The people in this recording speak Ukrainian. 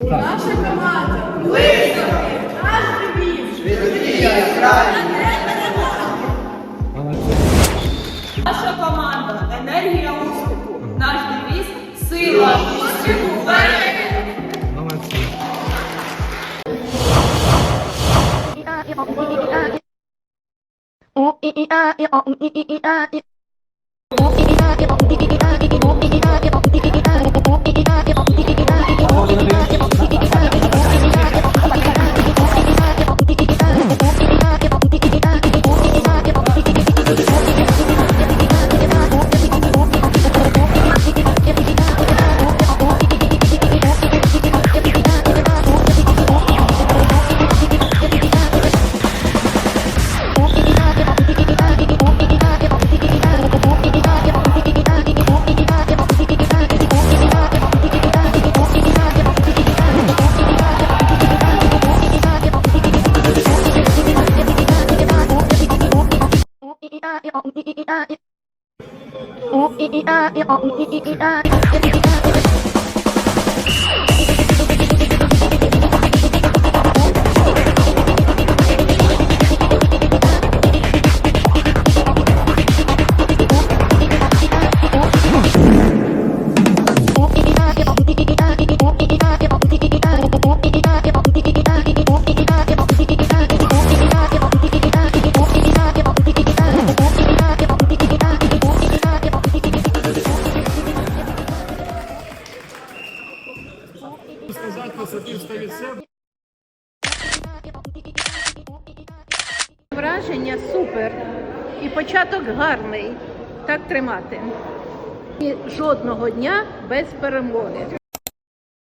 Наша команда виставки наш девіз. Наша команда енергія успіху. Наш девіз сила успіху вперед. Молодці. Сказати особисто від. Враження супер. І початок гарний. Так тримати. І жодного дня без перемоги.